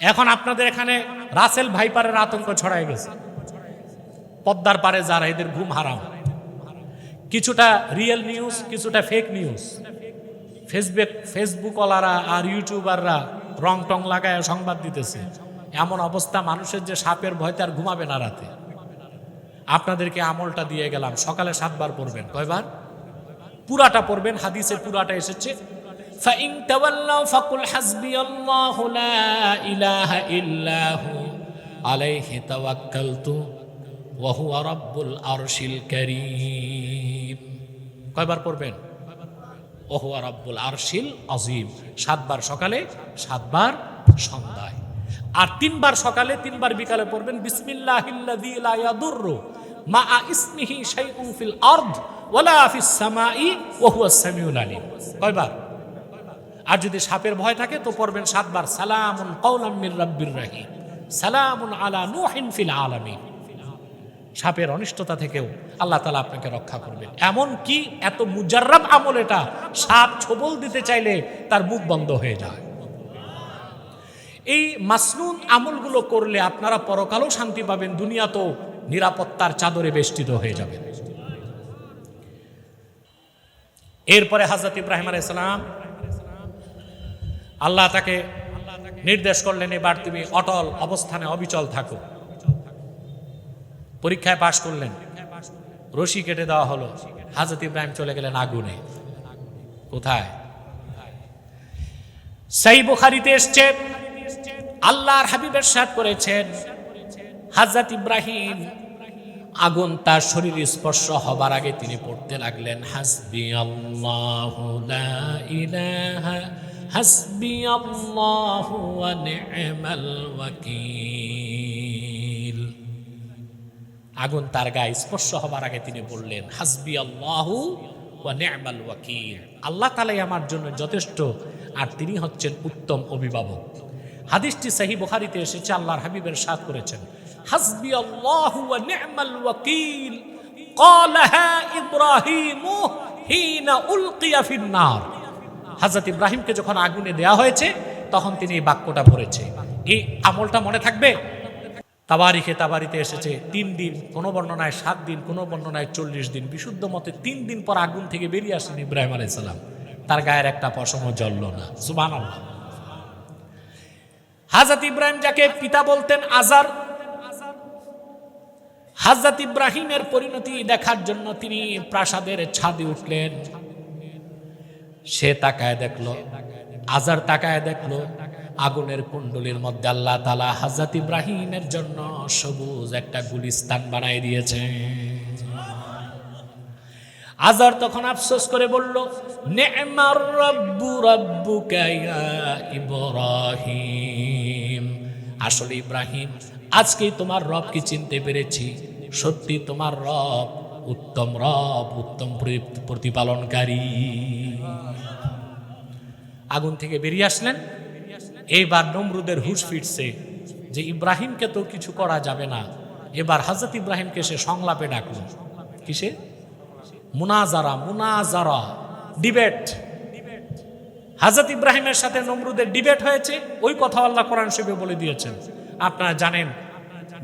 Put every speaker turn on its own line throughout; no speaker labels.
এখন আপনাদের এখানে রাসেল ভাইপারের আতঙ্ক ছড়ায় গেছে। পদ্মার পারে যারা এদের ঘুম হারাম। কিছুটা রিয়েল নিউজ কিছুটা ফেক নিউজ ফেসবুক ফেসবুকওয়ালারা আর ইউটিউবাররা রং টং লাগায় সংবাদ দিতেছে। এমন অবস্থা, মানুষের যে সাপের ভয়তে আর ঘুমাবে না রাতে। আপনাদেরকে আমলটা দিয়ে গেলাম। সকালে সাতবার পড়বেন। কয়বার? পুরাটা পড়বেন। হাদিসের পুরাটা এসেছে। فإن تولوا فقل حسبي الله لا إله إلا هو عليه توكلت وهو رب العرش الكريم কয়বার পড়বেন ওহুয়া রব্বুল আরশিল আজিম সাতবার সকালে সাতবার সন্ধ্যায় আর তিনবার সকালে তিনবার বিকালে পড়বেন বিসমিল্লাহিল্লাযী লা ইয়াদুররু মা ইসমিহি শাইউন ফিল আরদ ওয়ালা ফিস সামাই ওয়া হুয়াস সামিউল আলিম কয়বার আর যদি সাপের ভয় থাকে, তো পড়বেন সাতবার, সালামুন কওলাম মির রাব্বির রহিম, সালামুন আলা নূহিন ফিল আলামিন। সাপের অনিষ্টতা থেকেও আল্লাহ তালা আপনাকে রক্ষা করবেন। এমন কি, এত মুজার্রাব আমল এটা, সাপ ছবল দিতে চাইলে তার মুখ বন্ধ হয়ে যায়। এই মাসনুন আমলগুলো করলে আপনারা পরকালেও শান্তি পাবেন দুনিয়া তো নিরাপত্তার চাদরে বেষ্টিত হয়ে যাবেন। এরপরে হাজরত ইব্রাহিম আলাইসালাম আল্লাহ তাকে নির্দেশ করলেন, এবার তুমি অটল অবস্থানে অবিচল থাকো। পরীক্ষায় পাশ করলেন। রশি কেটে দেওয়া হলো। হাজরত ইব্রাহিম চলে গেলেন আগুনে। কোথায়? সেই বুখারিতে এসছে, আল্লাহর হাবিবের সাথ করেছেন, হাজরত ইব্রাহিম আগুন তার শরীর স্পর্শ হবার আগে তিনি পড়তে লাগলেন, হাসবি আল্লাহ হাসবি আল্লাহ ওয়া নি'মাল ওয়াকিল আগুন তার গায়ে স্পর্শ হবার আগে তিনি বললেন হাসবি আল্লাহু ওয়া নি'মাল ওয়াকিল আল্লাহ তালাই আমার জন্য যথেষ্ট আর তিনি হচ্ছেন উত্তম অভিভাবক হাদিসটি সহি বুখারীতে এসেছে আল্লাহর হাবিবের সাথ করেছেন হাসবি আল্লাহু ওয়া নি'মাল ওয়াকিল قالها ইব্রাহিম হিনা উলকিয়া ফিন নার হযরত ইব্রাহিমকে যখন আগুনে দেয়া হয়েছে, তখন তিনি এই বাক্যটা ভরেছে। এই আমলটা মনে থাকবে? তাবারিখে তাবারিতে এসেছে, তিন দিন, কোনো বর্ণনায় সাত দিন, কোনো বর্ণনায় চল্লিশ দিন। বিশুদ্ধ মতে তিন দিন পর আগুন থেকে বেরিয়ে আসেন ইব্রাহিম আলাইসাল্লাম তার গায়ের একটা পশম জ্বলল না। সুবান আল্লাহ হাজরত ইব্রাহিম যাকে পিতা বলতেন আজার হাজরত ইব্রাহিমের পরিণতি দেখার জন্য তিনি প্রাসাদের ছাদে উঠলেন। সে তাকায় দেখল, আজার তাকায় দেখল, আগুনের কুণ্ডলির মধ্যে আল্লাহ তালা হাজরত ইব্রাহিমের জন্য সবুজ একটা গুলিস্তান বানাই দিয়েছে। আজার তখন আফসোস করে বলল, নেমার রব্বু রব্বু ইব্রাহিম। আসলে ইব্রাহিম, আজকেই তোমার রবকে চিনতে পেরেছি? সত্যি তোমার রব উত্তম রব, উত্তম প্রতিপালনকারী। আগুন থেকে বেরিয়ে আসলেন। এইবার নমরুদের হুশ ফিরছে যে ইব্রাহিমকে তো কিছু করা যাবে না। এবার হজরত ইব্রাহিমকে সে সংলাপে ডাকলো। কিসে? মুনাজারা মুনাজারা, ডিবেট। হাজরত ইব্রাহিমের সাথে নমরুদের ডিবেট হয়েছে, ওই কথা আল্লাহ কোরআন শিবে বলে দিয়েছেন। আপনারা জানেন,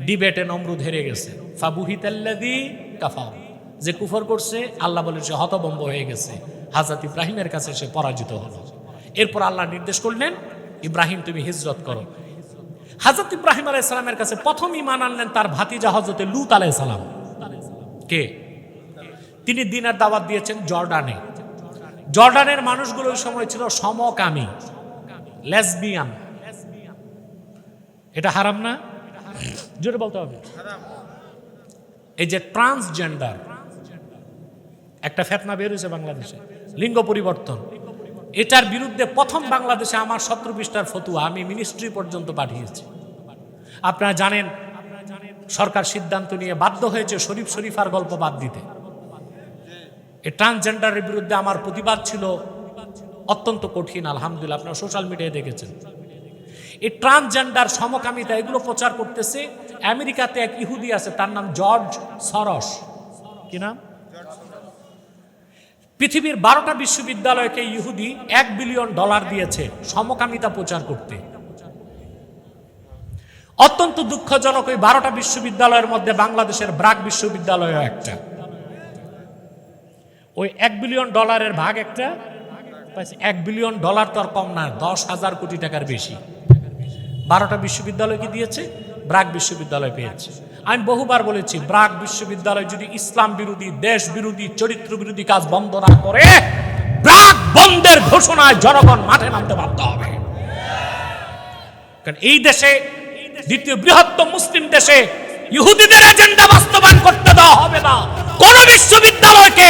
ডিবেটে নমরুদ হেরে গেছে। ফাবুহিতাল্লাদি কাফার। যে কুফর করছে, আল্লাহ বলে সে হতবম্ব হয়ে গেছে। হাজরত ইব্রাহিমের কাছে সে পরাজিত হলো। এরপর আল্লাহ নির্দেশ করলেন, ইব্রাহিম, তুমি হিজরত করো। হাজরত ইব্রাহিম আলাইসালামের কাছে প্রথম ইমান আনলেন তার ভাতিজা হজরতে লুত আলাইসালাম কে? তিনি দিনের দাওয়াত দিয়েছেন জর্ডানে। জর্ডানের মানুষগুলো ওই সময় ছিল সমকামী, লেসবিয়ান। এটা হারাম না? জোরে বলতে হবে। এই যে ট্রান্সজেন্ডার একটা ফেতনা বের হয়েছে বাংলাদেশে, লিঙ্গ পরিবর্তন। এটার বিরুদ্ধে প্রথম বাংলাদেশে আমার সতেরো পৃষ্ঠার ফতুয়া আমি মিনিস্ট্রি পর্যন্ত পাঠিয়েছি। আপনারা জানেন, সরকার সিদ্ধান্ত নিয়ে বাধ্য হয়েছে শরীফ শরীফার গল্প বাদ দিতে। এই ট্রান্সজেন্ডারের বিরুদ্ধে আমার প্রতিবাদ ছিল অত্যন্ত কঠিন, আলহামদুলিল্লাহ, আপনারা সোশ্যাল মিডিয়ায় দেখেছেন। এই ট্রান্সজেন্ডার সমকামিতা এগুলো প্রচার করতেছে, আমেরিকাতে এক ইহুদি আছে, তার নাম জর্জ সরস। কি নাম? পৃথিবীর বারোটা বিশ্ববিদ্যালয়কে ইহুদি এক বিলিয়ন ডলার দিয়েছে সমকামিতা প্রচার করতে। অত্যন্ত দুঃখজনক ওই বারোটা বিশ্ববিদ্যালয়ের মধ্যে বাংলাদেশের ব্রাক বিশ্ববিদ্যালয়ও একটা। ওই এক বিলিয়ন ডলারের ভাগ একটা এক বিলিয়ন ডলার তো আর কম না, দশ হাজার কোটি টাকার বেশি। বারোটা বিশ্ববিদ্যালয় কি দিয়েছে? ব্রাক বিশ্ববিদ্যালয় পেয়েছে। আমি বহুবার বলেছি, ব্রাক বিশ্ববিদ্যালয় যদি ইসলাম বিরোধী, দেশ বিরোধী, চরিত্র বিরোধী কাজ বন্ধ না করে, ব্রাক বন্ধের ঘোষণায় জনগণ মাঠে নামতে বাধ্য হবে। কারণ এই দেশে, দ্বিতীয় বৃহত্তম মুসলিম দেশে ইহুদিদের এজেন্ডা বাস্তবায়ন করতে দেওয়া হবে না। কোন বিশ্ববিদ্যালয়কে,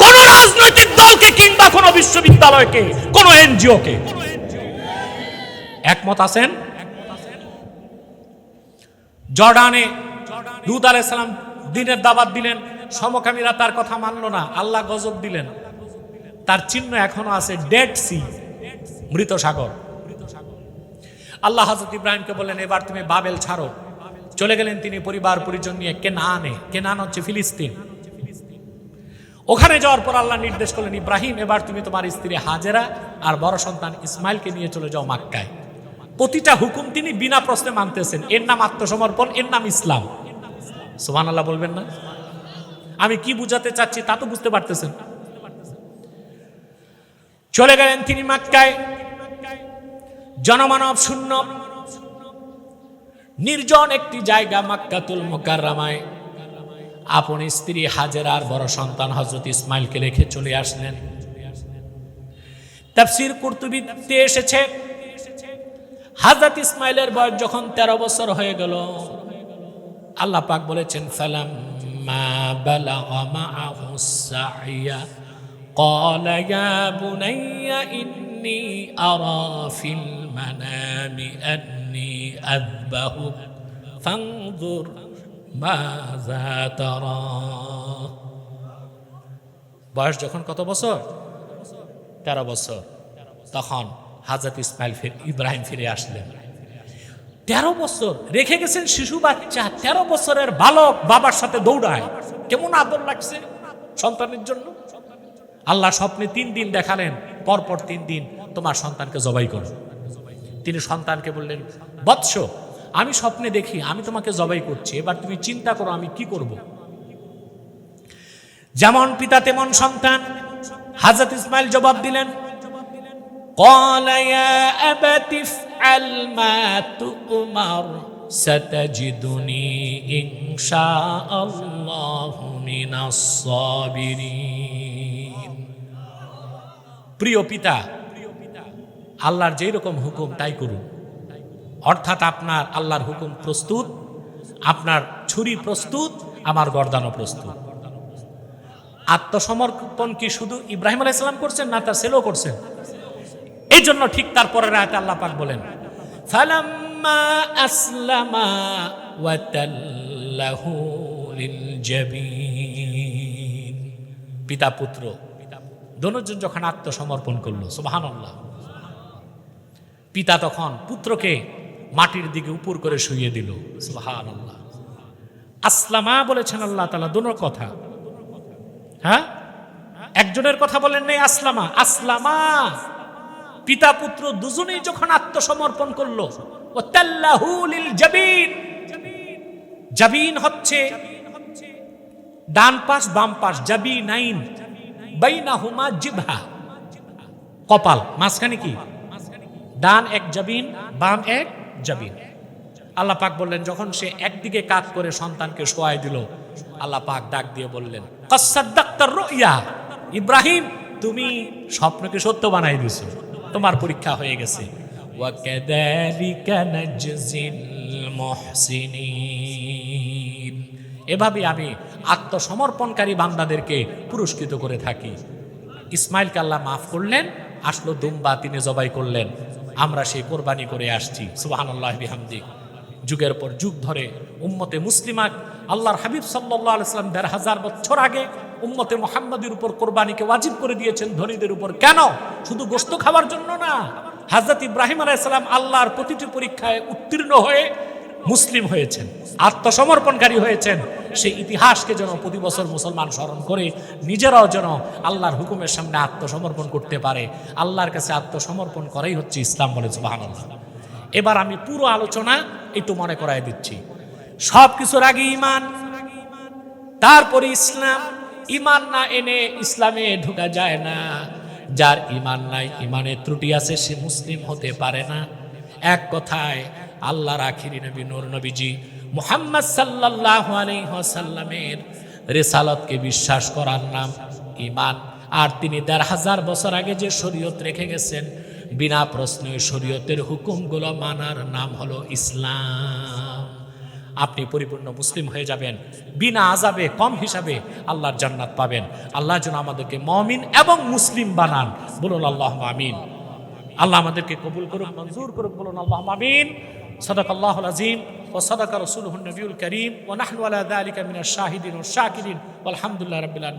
কোন রাজনৈতিক দলকে কিংবা কোন বিশ্ববিদ্যালয়কে, কোন এনজিও কে একমত আছেন? জর্ডানে দুধ আলাইসালাম দিনের দাবাত দিলেন, সমকামীরা তার কথা মানলো না, আল্লাহ গজব দিলেন। তার চিহ্ন এখনও আছে ডেড সি মৃত সাগর। আল্লাহ হাজরত ইব্রাহিমকে বললেন, এবার তুমি বাবেল ছাড়ো। চলে গেলেন তিনি পরিবার পরিজন নিয়ে কেনানে। কেনান হচ্ছে ফিলিস্তিন। ওখানে যাওয়ার পর আল্লাহ নির্দেশ করলেন, ইব্রাহিম, এবার তুমি তোমার স্ত্রী হাজেরা আর বড় সন্তান ইসমাইলকে নিয়ে চলে যাও মাক্কায়। প্রতিটা হুকুম তিনি বিনা প্রশ্নে মানতেছেন। এর নাম আত্মসমর্পণ, এর নাম ইসলাম। সুমান আল্লাহ বলবেন না? আমি কি বুঝাতে চাচ্ছি তা তো বুঝতে পারতেছেন। চলে গেলেন তিনি মাক্কায়। জনমানব শূন্য। নির্জন একটি জায়গা মাক্কাতুল মোকাররামায়। আপন স্ত্রী হাজেরার বড় সন্তান হজরত ইসমাইলকে রেখে চলে আসলেন। তাফসির কুর্তুবিতে এসেছে, হাজরত ইসমাইলের বয়স যখন তেরো বছর হয়ে গেল। আল্লাহ পাক বলেছেন সালাম মা বালাগা মাআহু সাইয়া قال يا بني إني أرى في المنام أني أذبحك فانظر ماذا ترى বয়স যখন কত বছর তেরো বছর তখন হাজরত ইসমাইল ফির ইব্রাহিম ফিরে আসলেন তেরো বছর রেখে গেছেন শিশু বাচ্চা, তেরো বছরের বালক বাবার সাথে দৌড়ায়। কেমন আদর লাগছে সন্তানের জন্য? আল্লাহ স্বপ্নে তিন দিন দেখালেন, পরপর তিন দিন তোমার সন্তানকে জবাই করো। তিনি সন্তানকে বললেন, বৎস, আমি স্বপ্নে দেখি, আমি তোমাকে জবাই করছি, এবার তুমি চিন্তা করো আমি কি করব। যেমন পিতা তেমন সন্তান। হাজরত ইসমাইল জবাব দিলেন কলায়া افعل ما تؤمر ستجدني إن شاء الله من الصابرين প্রিয় পিতা আল্লাহর যেই রকম হুকুম তাই করুন অর্থাৎ আপনার আল্লাহর হুকুম প্রস্তুত আপনার ছুরি প্রস্তুত আমার গর্দানও প্রস্তুত আত্মসমর্পণ কি শুধু ইব্রাহিম আলাইসাল্লাম করছেন না তার ছেলেও করছেন এই জন্য ঠিক তার পরের আয়তে আল্লাহ পাক বলেন, ফালাম্মা আসলামা পিতা পুত্র দনুজন যখন আত্মসমর্পণ করল, সুবহানাল্লাহ। পিতা তখন পুত্রকে মাটির দিকে উপর করে শুইয়ে দিল, সুবহানাল্লাহ। আসলামা বলেছেন আল্লাহ তাআলা, দোনোর কথা। হ্যাঁ? একজনের কথা বলেন নাই আসলামা আসলামা। পিতা পুত্র দুজনেই যখন আত্মসমর্পণ করল জাবিন। হচ্ছে ডান পাশ, বাম পাশ জাবি নাইন বাইনা হুমা জিভা কপাল, মাঝখানে কি? ডান এক জাবিন, বাম এক জাবিন। আল্লাহ পাক বললেন, যখন সে একদিকে কাত করে সন্তানকে শোয়াই দিল, আল্লাহ পাক ডাক দিয়ে বললেন কসাদ্দাক্তার রইয়া, ইব্রাহিম, তুমি স্বপ্নকে সত্য বানাই দিছো তোমার পরীক্ষা হয়ে গেছে। এভাবে আমি আত্মসমর্পণকারী বান্দাদেরকে পুরস্কৃত করে থাকি। ইসমাইল কাল্লা মাফ করলেন, আসলো দুম্বা, তিনি জবাই করলেন, আমরা সেই কোরবানি করে আসছি সুবাহান্লাহ যুগের পর যুগ ধরে উম্মতে মুসলিমাক আল্লাহর হাবিব সাল্লাহ আলাইসালাম দেড় হাজার বছর আগে উম্মতে মোহাম্মদের উপর কোরবানিকে ওয়াজিব করে দিয়েছেন ধনীদের উপর। কেন? শুধু গোস্ত খাওয়ার জন্য না। হাজরত ইব্রাহিম আলাইসালাম আল্লাহর প্রতিটি পরীক্ষায় উত্তীর্ণ হয়ে মুসলিম হয়েছেন, আত্মসমর্পণকারী হয়েছেন। সেই ইতিহাসকে যেন প্রতি বছর মুসলমান স্মরণ করে নিজেরাও যেন আল্লাহর হুকুমের সামনে আত্মসমর্পণ করতে পারে। আল্লাহর কাছে আত্মসমর্পণ করাই হচ্ছে ইসলাম বলে সুবাহ এবার আমি পুরো আলোচনা একটু মনে করাই দিচ্ছি। সব কিছুর আগে ইমান তারপরে ইসলাম ইমান না এনে ইসলামে ঢোকা যায় না। যার ইমান নাই, ইমানের ত্রুটি আছে, সে মুসলিম হতে পারে না। এক কথায়, আল্লাহর আখিরি নবী, নূর নবীজি মুহাম্মদ সাল্লাল্লাহু আলাইহি ওয়াসাল্লামের রেসালতকে বিশ্বাস করার নাম ইমান। আর তিনি দেড় হাজার বছর আগে যে শরীয়ত রেখে গেছেন, বিনা প্রশ্নে শরীয়তের হুকুমগুলো মানার নাম হলো ইসলাম। আপনি পরিপূর্ণ মুসলিম হয়ে যাবেন বিনা আজাবে কম হিসাবে আল্লাহর জান্নাত পাবেন আল্লাহ যেন আমাদেরকে মমিন এবং মুসলিম বানান বলুন আল্লাহ আমিন আল্লাহ আমাদেরকে কবুল করুক মঞ্জুর করুক বলুন আল্লাহ আমিন صدق الله العظيم وصدق رسوله النبي الكريم ونحن على ذلك من الشاهدين والشاكرين والحمد لله رب العالمين